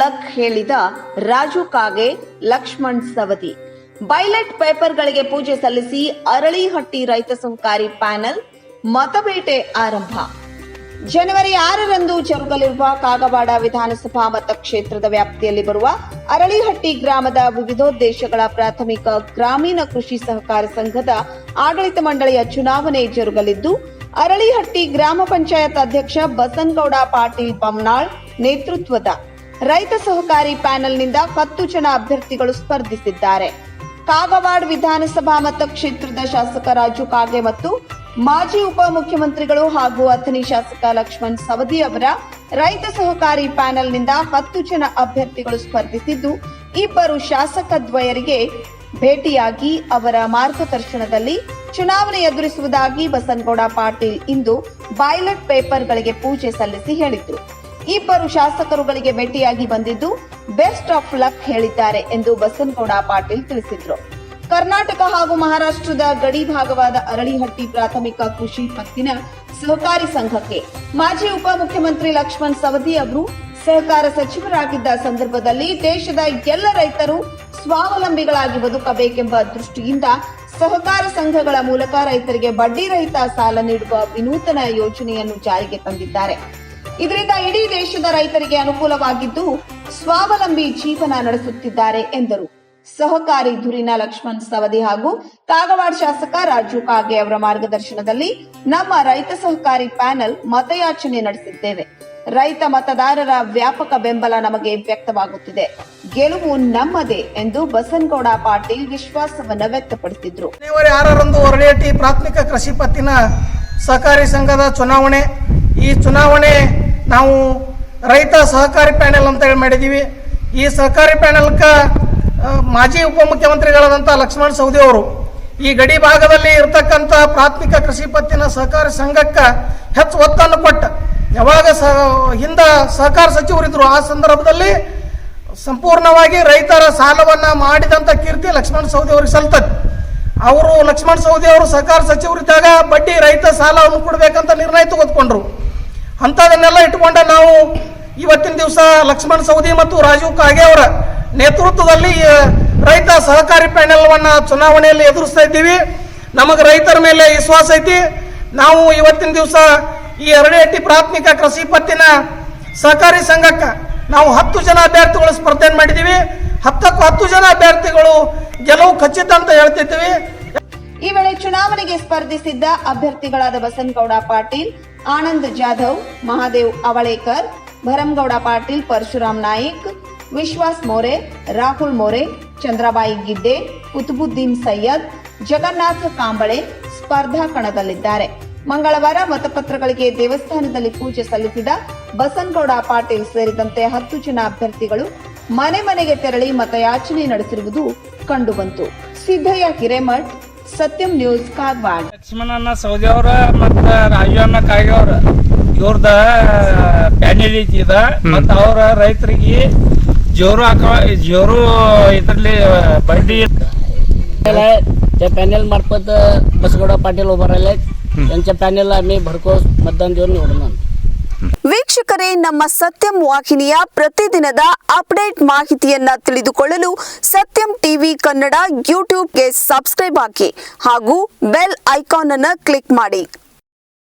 Luck ಹೇಳಿದ ರಾಜು ಕಾಗೆ ಲಕ್ಷ್ಮಣ್ ಸವದಿ. ಬೈಲೆಟ್ ಪೇಪರ್ಗಳಿಗೆ ಪೂಜೆ ಸಲ್ಲಿಸಿ ಅರಳಿಹಟ್ಟಿ ರೈತ ಸಹಕಾರಿ ಪ್ಯಾನೆಲ್ ಮತಬೇಟೆ ಆರಂಭ. ಜನವರಿ ಆರರಂದು ಜರುಗಲಿರುವ ಕಾಗವಾಡ ವಿಧಾನಸಭಾ ಮತಕ್ಷೇತ್ರದ ವ್ಯಾಪ್ತಿಯಲ್ಲಿ ಬರುವ ಅರಳಿಹಟ್ಟಿ ಗ್ರಾಮದ ವಿವಿಧೋದ್ದೇಶಗಳ ಪ್ರಾಥಮಿಕ ಗ್ರಾಮೀಣ ಕೃಷಿ ಸಹಕಾರ ಸಂಘದ ಆಡಳಿತ ಮಂಡಳಿಯ ಚುನಾವಣೆ ಜರುಗಲಿದ್ದು, ಅರಳಿಹಟ್ಟಿ ಗ್ರಾಮ ಪಂಚಾಯತ್ ಅಧ್ಯಕ್ಷ ಬಸನಗೌಡ ಪಾಟೀಲ್ ಬಮ್ನಾಳ್ ನೇತೃತ್ವದ ರೈತ ಸಹಕಾರಿ ಪ್ಯಾನೆಲ್ನಿಂದ ಹತ್ತು ಜನ ಅಭ್ಯರ್ಥಿಗಳು ಸ್ಪರ್ಧಿಸಿದ್ದಾರೆ. ಕಾಗವಾಡ ವಿಧಾನಸಭಾ ಮತಕ್ಷೇತ್ರದ ಶಾಸಕ ರಾಜು ಕಾಗೆ ಮತ್ತು ಮಾಜಿ ಉಪಮುಖ್ಯಮಂತ್ರಿಗಳು ಹಾಗೂ ಅಥಣಿ ಶಾಸಕ ಲಕ್ಷ್ಮಣ್ ಸವದಿ ಅವರ ರೈತ ಸಹಕಾರಿ ಪ್ಯಾನೆಲ್ನಿಂದ ಹತ್ತು ಜನ ಅಭ್ಯರ್ಥಿಗಳು ಸ್ಪರ್ಧಿಸಿದ್ದು, ಇಬ್ಬರು ಶಾಸಕ ದ್ವಯರಿಗೆ ಭೇಟಿಯಾಗಿ ಅವರ ಮಾರ್ಗದರ್ಶನದಲ್ಲಿ ಚುನಾವಣೆ ಎದುರಿಸುವುದಾಗಿ ಬಸನಗೌಡ ಪಾಟೀಲ್ ಇಂದು ಬಾಯ್ಲೆಟ್ ಪೇಪರ್ಗಳಿಗೆ ಪೂಜೆ ಸಲ್ಲಿಸಿ ಹೇಳಿದ್ರು. ಇಬ್ಬರು ಶಾಸಕರುಗಳಿಗೆ ಭೇಟಿಯಾಗಿ ಬಂದಿದ್ದು ಬೆಸ್ಟ್ ಆಫ್ ಲಕ್ ಹೇಳಿದ್ದಾರೆ ಎಂದು ಬಸನಗೌಡ ಪಾಟೀಲ್ ತಿಳಿಸಿದ್ರು. ಕರ್ನಾಟಕ ಹಾಗೂ ಮಹಾರಾಷ್ಟ್ರದ ಗಡಿ ಭಾಗವಾದ ಅರಳಿಹಟ್ಟಿ ಪ್ರಾಥಮಿಕ ಕೃಷಿ ಪತ್ತಿನ ಸಹಕಾರಿ ಸಂಘಕ್ಕೆ ಮಾಜಿ ಉಪಮುಖ್ಯಮಂತ್ರಿ ಲಕ್ಷ್ಮಣ್ ಸವದಿ ಅವರು ಸಹಕಾರ ಸಚಿವರಾಗಿದ್ದ ಸಂದರ್ಭದಲ್ಲಿ ದೇಶದ ಎಲ್ಲ ರೈತರು ಸ್ವಾವಲಂಬಿಗಳಾಗಿ ಬದುಕಬೇಕೆಂಬ ದೃಷ್ಟಿಯಿಂದ ಸಹಕಾರ ಸಂಘಗಳ ಮೂಲಕ ರೈತರಿಗೆ ಬಡ್ಡಿ ರಹಿತ ಸಾಲ ನೀಡುವ ವಿನೂತನ ಯೋಜನೆಯನ್ನು ಜಾರಿಗೆ ತಂದಿದ್ದಾರೆ. ಇದರಿಂದ ಇಡೀ ದೇಶದ ರೈತರಿಗೆ ಅನುಕೂಲವಾಗಿದ್ದು ಸ್ವಾವಲಂಬಿ ಜೀವನ ನಡೆಸುತ್ತಿದ್ದಾರೆ ಎಂದರು. ಸಹಕಾರಿ ಧುರಿನ ಲಕ್ಷ್ಮಣ್ ಸವದಿ ಹಾಗೂ ಕಾಗವಾಡ ಶಾಸಕ ರಾಜು ಕಾಗೆ ಅವರ ಮಾರ್ಗದರ್ಶನದಲ್ಲಿ ನಮ್ಮ ರೈತ ಸಹಕಾರಿ ಪ್ಯಾನೆಲ್ ಮತಯಾಚನೆ ನಡೆಸಿದ್ದೇವೆ. ರೈತ ಮತದಾರರ ವ್ಯಾಪಕ ಬೆಂಬಲ ನಮಗೆ ವ್ಯಕ್ತವಾಗುತ್ತಿದೆ. ಗೆಲುವು ನಮ್ಮದೇ ಎಂದು ಬಸನಗೌಡ ಪಾಟೀಲ್ ವಿಶ್ವಾಸವನ್ನು ವ್ಯಕ್ತಪಡಿಸಿದ್ರು. ಪ್ರಾಥಮಿಕ ಕೃಷಿ ಪತ್ತಿನ ಸಹಕಾರಿ ಸಂಘದ ಚುನಾವಣೆ. ಈ ಚುನಾವಣೆ ನಾವು ರೈತ ಸಹಕಾರಿ ಪ್ಯಾನೆಲ್ ಅಂತ ಹೇಳಿ ಮಾಡಿದ್ದೀವಿ ಈ ಸಹಕಾರಿ ಪ್ಯಾನೆಲ್ಕ ಮಾಜಿ ಉಪಮುಖ್ಯಮಂತ್ರಿಗಳಾದಂಥ ಲಕ್ಷ್ಮಣ್ ಸವದಿ ಅವರು ಈ ಗಡಿ ಭಾಗದಲ್ಲಿ ಇರತಕ್ಕಂಥ ಪ್ರಾಥಮಿಕ ಕೃಷಿ ಪತ್ತಿನ ಸಹಕಾರಿ ಸಂಘಕ್ಕೆ ಹೆಚ್ಚು ಒತ್ತನ್ನು ಕೊಟ್ಟ. ಯಾವಾಗ ಸಹ ಹಿಂದ ಸಹಕಾರ ಸಚಿವರಿದ್ರು, ಆ ಸಂದರ್ಭದಲ್ಲಿ ಸಂಪೂರ್ಣವಾಗಿ ರೈತರ ಸಾಲವನ್ನು ಮಾಡಿದಂಥ ಕೀರ್ತಿ ಲಕ್ಷ್ಮಣ ಸವದಿ ಅವರಿಗೆ ಸಲ್ತದೆ. ಅವರು ಲಕ್ಷ್ಮಣ ಸವದಿ ಅವರು ಸಹಕಾರ ಸಚಿವರಿದ್ದಾಗ ಬಡ್ಡಿ ರೈತ ಸಾಲವನ್ನು ಕೊಡಬೇಕಂತ ನಿರ್ಣಯ ತೆಗೆದುಕೊಂಡ್ರು. ಅಂಥದನ್ನೆಲ್ಲ ಇಟ್ಕೊಂಡ ನಾವು ಇವತ್ತಿನ ದಿವಸ ಲಕ್ಷ್ಮಣ ಸೌದಿ ಮತ್ತು ರಾಜೀವ್ ಕಾಗೆ ಅವರ ನೇತೃತ್ವದಲ್ಲಿ ರೈತ ಸಹಕಾರಿ ಪ್ಯಾನೆಲ್ವನ್ನು ಚುನಾವಣೆಯಲ್ಲಿ ಎದುರಿಸ್ತಾ ಇದ್ದೀವಿ. ನಮಗೆ ರೈತರ ಮೇಲೆ ವಿಶ್ವಾಸ ಐತಿ. ನಾವು ಇವತ್ತಿನ ದಿವಸ ಈ ಎರಡೇಟಿ ಪ್ರಾಥಮಿಕ ಕೃಷಿ ಪತ್ತಿನ ಸಹಕಾರಿ ಸಂಘಕ್ಕೆ ನಾವು ಹತ್ತು ಜನ ಅಭ್ಯರ್ಥಿಗಳು ಸ್ಪರ್ಧೆ ಮಾಡಿದ್ದೀವಿ. ಹತ್ತಕ್ಕೂ ಹತ್ತು ಜನ ಅಭ್ಯರ್ಥಿಗಳು ಗೆಲುವು ಖಚಿತ ಅಂತ ಹೇಳ್ತಿದ್ದೀವಿ. ಈ ವೇಳೆ ಚುನಾವಣೆಗೆ ಸ್ಪರ್ಧಿಸಿದ್ದ ಅಭ್ಯರ್ಥಿಗಳಾದ ಬಸನಗೌಡ ಪಾಟೀಲ್ ಆನಂದ್ ಜಾಧವ್, ಮಹಾದೇವ್ ಅವಳೇಕರ್ ಭರಂಗೌಡ ಪಾಟೀಲ್, ಪರಶುರಾಮ್ ನಾಯಕ್, ವಿಶ್ವಾಸ್ ಮೋರೆ, ರಾಹುಲ್ ಮೋರೆ, ಚಂದ್ರಬಾಯಿ ಗಿಡ್ಡೆ, ಕುತುಬುದ್ದೀನ್ ಸೈಯದ್, ಜಗನ್ನಾಥ ಕಾಂಬಳೆ ಸ್ಪರ್ಧಾ ಕಣದಲ್ಲಿದ್ದಾರೆ. ಮಂಗಳವಾರ ಮತಪತ್ರಗಳಿಗೆ ದೇವಸ್ಥಾನದಲ್ಲಿ ಪೂಜೆ ಸಲ್ಲಿಸಿದ ಬಸನಗೌಡ ಪಾಟೀಲ್ ಸೇರಿದಂತೆ ಹತ್ತು ಜನ ಅಭ್ಯರ್ಥಿಗಳು ಮನೆ ಮನೆಗೆ ತೆರಳಿ ಮತಯಾಚನೆ ನಡೆಸಿರುವುದು ಕಂಡುಬಂತು. ಸಿದ್ದಯ್ಯ ಹಿರೇಮಠ್, ಸತ್ಯಂ ನ್ಯೂಸ್ ಲಕ್ಷ್ಮಣನ ಸೌದಿ ಅವರ ರಾಜಣ್ಣ ಕಾಗೆ ಅವ್ರ ಇವ್ರದ ಪ್ಯಾನೆಲ್ ಐತಿ ಇದ ಮತ್ತ ಅವ್ರ ರೈತರಿಗೆ ಜೋರು ಹಾಕ ಜೋರು ಇದ್ರಲ್ಲಿ ಬಡ್ಡಿ आहे त्या पॅनेल मार्फत बसगौडा पाटील उभा राहिले त्यांच्या पॅनेलला आम्ही भरघोस मतदान देऊन निवडून आणतो ವೀಕ್ಷಕರೇ ನಮ್ಮ ಸತ್ಯಂ ವಾಹಿನಿಯ ಪ್ರತಿದಿನದ ಅಪ್ಡೇಟ್ ಮಾಹಿತಿಯನ್ನ ತಿಳಿದುಕೊಳ್ಳಲು ಸತ್ಯಂ ಟಿವಿ ಕನ್ನಡ ಯೂಟ್ಯೂಬ್ಗೆ ಸಬ್ಸ್ಕ್ರೈಬ್ ಹಾಕಿ ಹಾಗೂ ಬೆಲ್ ಐಕಾನ್ ಅನ್ನು ಕ್ಲಿಕ್ ಮಾಡಿ